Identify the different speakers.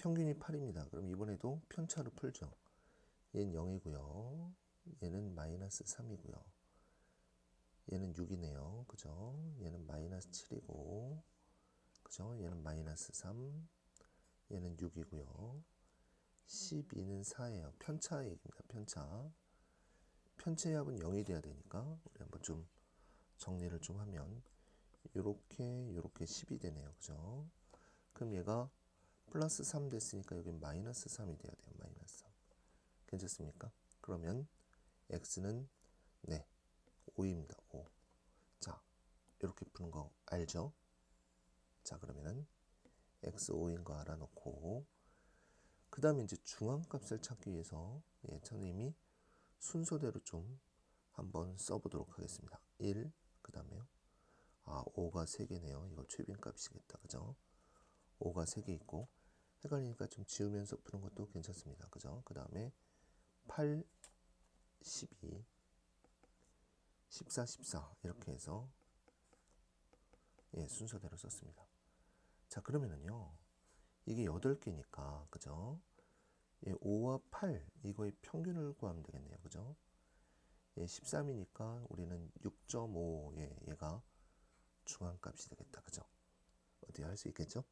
Speaker 1: 평균이 8입니다. 그럼 이번에도 편차로 풀죠. 얘는 0이고요. 얘는 마이너스 3이고요. 얘는 6이네요. 그죠? 얘는 마이너스 7이고, 그죠? 얘는 마이너스 3, 얘는 6이고요. 12는 4예요. 편차 얘기입니다. 편차. 편차의 합은 0이 돼야 되니까 우리 한번 좀 정리를 좀 하면 요렇게 요렇게 10이 되네요. 그죠? 그럼 얘가 플러스 3 됐으니까 여기 마이너스 3이 돼야 돼요. 마이너스 3. 괜찮습니까? 그러면 x는 네 5입니다. 5. 자 이렇게 푸는 거 알죠? 자 그러면은 x 5인 거 알아놓고 그 다음에 이제 중앙값을 찾기 위해서 예, 선생님이 순서대로 좀 한번 써보도록 하겠습니다. 1, 그 다음에요. 아, 5가 3개네요. 이거 최빈값이겠다. 그죠? 5가 3개 있고, 헷갈리니까 좀 지우면서 푸는 것도 괜찮습니다. 그죠? 그 다음에 8, 12, 14, 14. 이렇게 해서, 예, 순서대로 썼습니다. 자, 그러면은요, 이게 8개니까, 그죠? 예, 5와 8, 이거의 평균을 구하면 되겠네요. 그죠? 예, 13이니까 우리는 6.5, 예, 얘가 중앙값이 되겠다. 그죠? 어디 할 수 있겠죠?